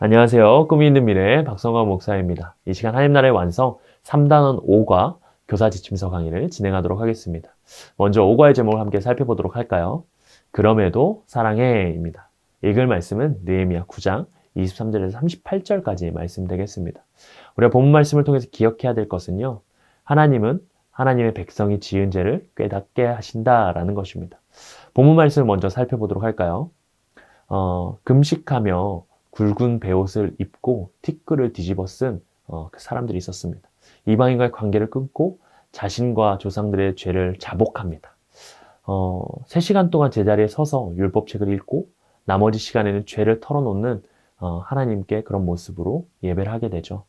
안녕하세요. 꿈이 있는 미래 박성광 목사입니다. 이 시간 하나님 나라의 완성 3단원 5과 교사 지침서 강의를 진행하도록 하겠습니다. 먼저 5과의 제목을 함께 살펴보도록 할까요? 그럼에도 사랑해입니다. 읽을 말씀은 느헤미야 9장 23절에서 38절까지 말씀 되겠습니다. 우리가 본 말씀을 통해서 기억해야 될 것은요. 하나님은 하나님의 백성이 지은 죄를 깨닫게 하신다라는 것입니다. 본문 말씀을 먼저 살펴보도록 할까요? 어, 금식하며 굵은 베옷을 입고 티끌을 뒤집어 쓴 어, 그 사람들이 있었습니다. 이방인과의 관계를 끊고 자신과 조상들의 죄를 자복합니다. 어, 3시간 동안 제자리에 서서 율법책을 읽고 나머지 시간에는 죄를 털어놓는 어, 하나님께 그런 모습으로 예배를 하게 되죠.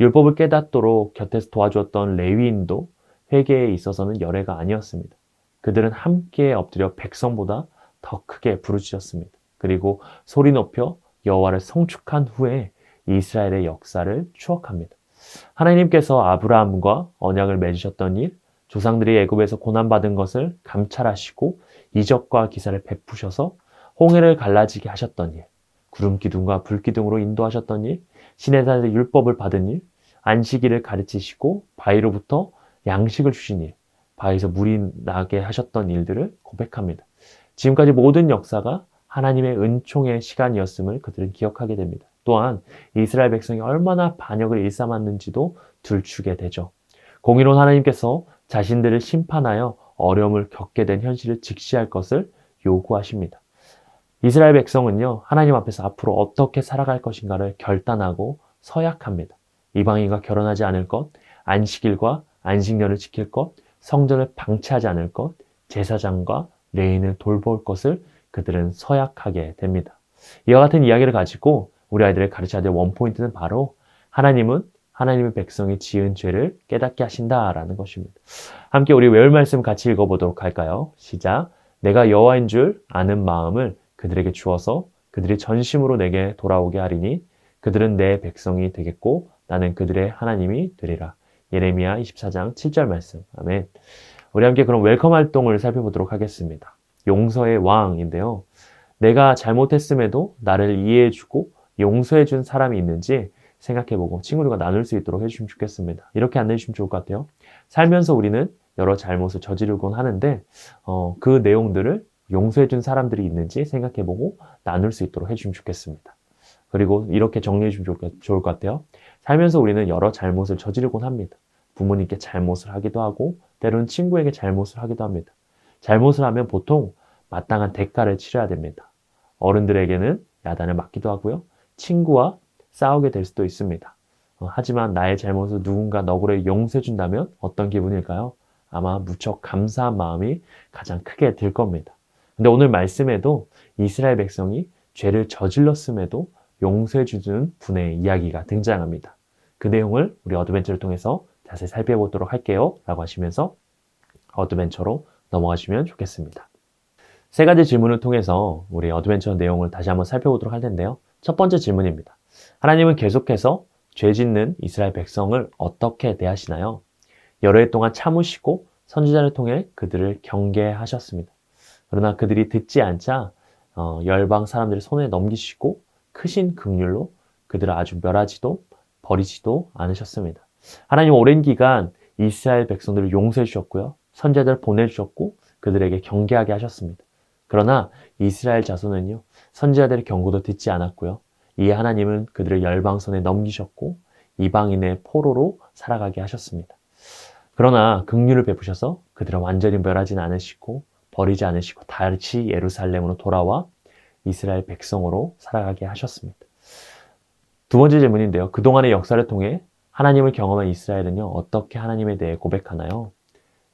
율법을 깨닫도록 곁에서 도와주었던 레위인도 회개에 있어서는 열애가 아니었습니다. 그들은 함께 엎드려 백성보다 더 크게 부르짖었습니다. 그리고 소리 높여 여호와를 성축한 후에 이스라엘의 역사를 추억합니다. 하나님께서 아브라함과 언약을 맺으셨던 일, 조상들이 애굽에서 고난받은 것을 감찰하시고 이적과 기사를 베푸셔서 홍해를 갈라지게 하셨던 일, 구름 기둥과 불 기둥으로 인도하셨던 일, 시내산에서 율법을 받은 일, 안식일을 가르치시고 바위로부터 양식을 주신 일, 바위에서 물이 나게 하셨던 일들을 고백합니다. 지금까지 모든 역사가 하나님의 은총의 시간이었음을 그들은 기억하게 됩니다. 또한 이스라엘 백성이 얼마나 반역을 일삼았는지도 들추게 되죠. 공의로운 하나님께서 자신들을 심판하여 어려움을 겪게 된 현실을 직시할 것을 요구하십니다. 이스라엘 백성은요, 하나님 앞에서 앞으로 어떻게 살아갈 것인가를 결단하고 서약합니다. 이방인과 결혼하지 않을 것, 안식일과 안식년을 지킬 것, 성전을 방치하지 않을 것, 제사장과 레인을 돌볼 것을 그들은 서약하게 됩니다. 이와 같은 이야기를 가지고 우리 아이들을 가르쳐야 될 원포인트는 바로 하나님은 하나님의 백성이 지은 죄를 깨닫게 하신다라는 것입니다. 함께 우리 외울 말씀 같이 읽어보도록 할까요? 시작. 내가 여호와인 줄 아는 마음을 그들에게 주어서 그들이 전심으로 내게 돌아오게 하리니 그들은 내 백성이 되겠고 나는 그들의 하나님이 되리라. 예레미야 24장 7절 말씀. 아멘. 우리 함께 그럼 웰컴 활동을 살펴보도록 하겠습니다. 용서의 왕인데요. 내가 잘못했음에도 나를 이해해주고 용서해준 사람이 있는지 생각해보고 친구들과 나눌 수 있도록 해주시면 좋겠습니다. 이렇게 안내해주시면 좋을 것 같아요. 살면서 우리는 여러 잘못을 저지르곤 하는데 어, 그 내용들을 용서해준 사람들이 있는지 생각해보고 나눌 수 있도록 해주시면 좋겠습니다. 그리고 이렇게 정리해주시면 좋을, 좋을 것 같아요. 살면서 우리는 여러 잘못을 저지르곤 합니다. 부모님께 잘못을 하기도 하고 때로는 친구에게 잘못을 하기도 합니다. 잘못을 하면 보통 마땅한 대가를 치러야 됩니다. 어른들에게는 야단을 맞기도 하고요. 친구와 싸우게 될 수도 있습니다. 어, 하지만 나의 잘못을 누군가 너그러 용서해 준다면 어떤 기분일까요? 아마 무척 감사한 마음이 가장 크게 들 겁니다. 근데 오늘 말씀에도 이스라엘 백성이 죄를 저질렀음에도 용서해 주는 분의 이야기가 등장합니다. 그 내용을 우리 어드벤처를 통해서 자세히 살펴보도록 할게요. 라고 하시면서 어드벤처로 넘어가시면 좋겠습니다. 세 가지 질문을 통해서 우리 어드벤처 내용을 다시 한번 살펴보도록 할 텐데요. 첫 번째 질문입니다. 하나님은 계속해서 죄 짓는 이스라엘 백성을 어떻게 대하시나요? 여러 해 동안 참으시고 선지자를 통해 그들을 경계하셨습니다. 그러나 그들이 듣지 않자 어, 열방 사람들의 손에 넘기시고 크신 긍휼로 그들을 아주 멸하지도 버리지도 않으셨습니다. 하나님 오랜 기간 이스라엘 백성들을 용서해 주셨고요. 선제들 보내주셨고 그들에게 경계하게 하셨습니다. 그러나 이스라엘 자손은요. 선지자들의 경고도 듣지 않았고요. 이에 하나님은 그들을 열방선에 넘기셨고 이방인의 포로로 살아가게 하셨습니다. 그러나 긍휼을 베푸셔서 그들을 완전히 멸하지는 않으시고 버리지 않으시고 다시 예루살렘으로 돌아와 이스라엘 백성으로 살아가게 하셨습니다. 두 번째 질문인데요. 그동안의 역사를 통해 하나님을 경험한 이스라엘은요. 어떻게 하나님에 대해 고백하나요?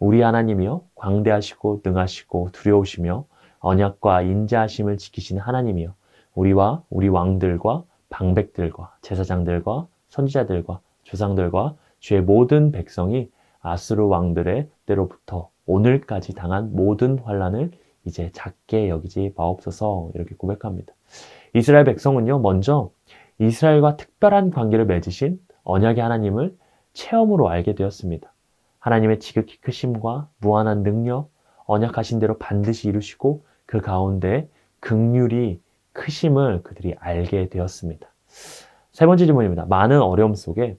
우리 하나님이요 광대하시고 능하시고 두려우시며 언약과 인자하심을 지키시는 하나님이요 우리와 우리 왕들과 방백들과 제사장들과 선지자들과 조상들과 주의 모든 백성이 아수르 왕들의 때로부터 오늘까지 당한 모든 환란을 이제 작게 여기지 마옵소서 이렇게 고백합니다. 이스라엘 백성은요 먼저 이스라엘과 특별한 관계를 맺으신 언약의 하나님을 체험으로 알게 되었습니다. 하나님의 지극히 크심과 무한한 능력, 언약하신 대로 반드시 이루시고 그 가운데 극률이 크심을 그들이 알게 되었습니다. 세 번째 질문입니다. 많은 어려움 속에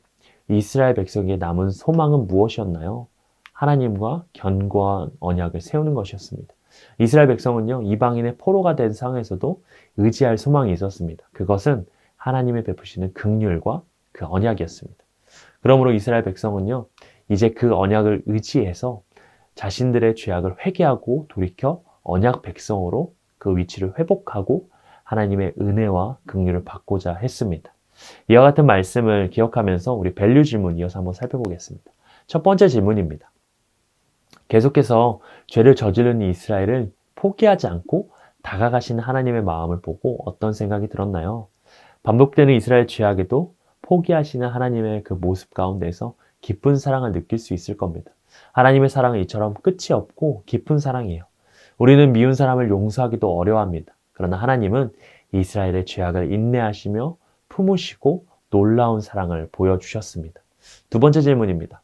이스라엘 백성에게 남은 소망은 무엇이었나요? 하나님과 견고한 언약을 세우는 것이었습니다. 이스라엘 백성은요, 이방인의 포로가 된 상황에서도 의지할 소망이 있었습니다. 그것은 하나님의 베푸시는 극률과 그 언약이었습니다. 그러므로 이스라엘 백성은요, 이제 그 언약을 의지해서 자신들의 죄악을 회개하고 돌이켜 언약 백성으로 그 위치를 회복하고 하나님의 은혜와 긍휼을 받고자 했습니다. 이와 같은 말씀을 기억하면서 우리 밸류 질문 이어서 한번 살펴보겠습니다. 첫 번째 질문입니다. 계속해서 죄를 저지르는 이스라엘을 포기하지 않고 다가가시는 하나님의 마음을 보고 어떤 생각이 들었나요? 반복되는 이스라엘 죄악에도 포기하시는 하나님의 그 모습 가운데서 깊은 사랑을 느낄 수 있을 겁니다. 하나님의 사랑은 이처럼 끝이 없고 깊은 사랑이에요. 우리는 미운 사람을 용서하기도 어려워합니다. 그러나 하나님은 이스라엘의 죄악을 인내하시며 품으시고 놀라운 사랑을 보여주셨습니다. 두 번째 질문입니다.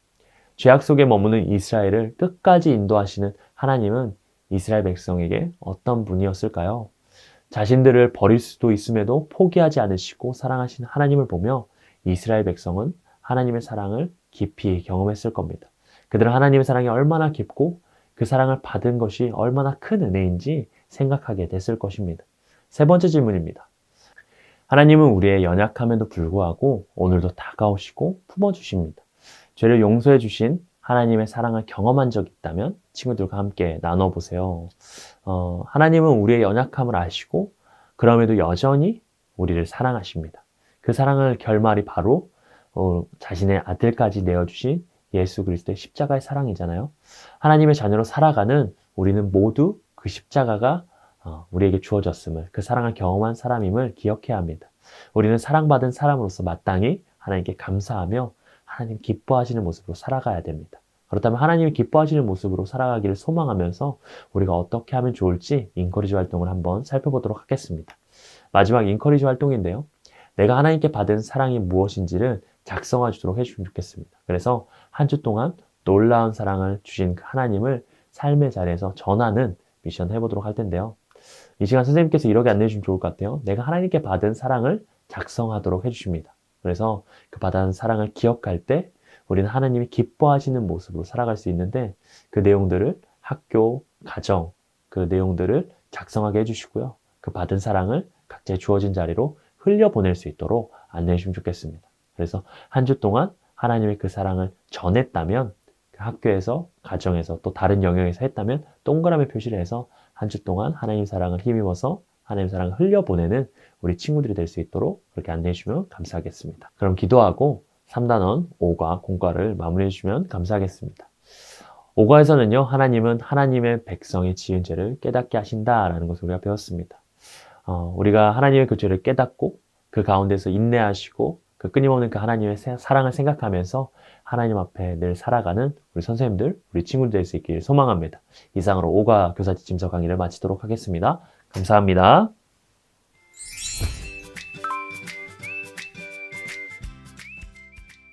죄악 속에 머무는 이스라엘을 끝까지 인도하시는 하나님은 이스라엘 백성에게 어떤 분이었을까요? 자신들을 버릴 수도 있음에도 포기하지 않으시고 사랑하시는 하나님을 보며 이스라엘 백성은 하나님의 사랑을 깊이 경험했을 겁니다. 그들은 하나님의 사랑이 얼마나 깊고 그 사랑을 받은 것이 얼마나 큰 은혜인지 생각하게 됐을 것입니다. 세 번째 질문입니다. 하나님은 우리의 연약함에도 불구하고 오늘도 다가오시고 품어주십니다. 죄를 용서해 주신 하나님의 사랑을 경험한 적 있다면 친구들과 함께 나눠보세요. 어, 하나님은 우리의 연약함을 아시고 그럼에도 여전히 우리를 사랑하십니다. 그 사랑을 결말이 바로 어, 자신의 아들까지 내어주신 예수 그리스도의 십자가의 사랑이잖아요. 하나님의 자녀로 살아가는 우리는 모두 그 십자가가 어, 우리에게 주어졌음을 그 사랑을 경험한 사람임을 기억해야 합니다. 우리는 사랑받은 사람으로서 마땅히 하나님께 감사하며 하나님 기뻐하시는 모습으로 살아가야 됩니다. 그렇다면 하나님이 기뻐하시는 모습으로 살아가기를 소망하면서 우리가 어떻게 하면 좋을지 인커리지 활동을 한번 살펴보도록 하겠습니다. 마지막 인커리지 활동인데요. 내가 하나님께 받은 사랑이 무엇인지를 작성해 주도록 해주시면 좋겠습니다. 그래서 한 주 동안 놀라운 사랑을 주신 그 하나님을 삶의 자리에서 전하는 미션 해보도록 할 텐데요. 이 시간 선생님께서 이렇게 안내해 주시면 좋을 것 같아요. 내가 하나님께 받은 사랑을 작성하도록 해주십니다. 그래서 그 받은 사랑을 기억할 때 우리는 하나님이 기뻐하시는 모습으로 살아갈 수 있는데 그 내용들을 학교, 가정, 그 내용들을 작성하게 해주시고요. 그 받은 사랑을 각자의 주어진 자리로 흘려보낼 수 있도록 안내해 주시면 좋겠습니다. 그래서 한 주 동안 하나님의 그 사랑을 전했다면 그 학교에서, 가정에서 또 다른 영역에서 했다면 동그라미 표시를 해서 한 주 동안 하나님 사랑을 힘입어서 하나님 사랑을 흘려보내는 우리 친구들이 될 수 있도록 그렇게 안내해 주시면 감사하겠습니다. 그럼 기도하고 3단원 5과 공과를 마무리해 주시면 감사하겠습니다. 5과에서는요, 하나님은 하나님의 백성의 지은 죄를 깨닫게 하신다라는 것을 우리가 배웠습니다. 어, 우리가 하나님의 그 죄를 깨닫고 그 가운데서 인내하시고 그 끊임없는 그 하나님의 사랑을 생각하면서 하나님 앞에 늘 살아가는 우리 선생님들, 우리 친구들 될 수 있기를 소망합니다. 이상으로 5과 교사 지침서 강의를 마치도록 하겠습니다. 감사합니다.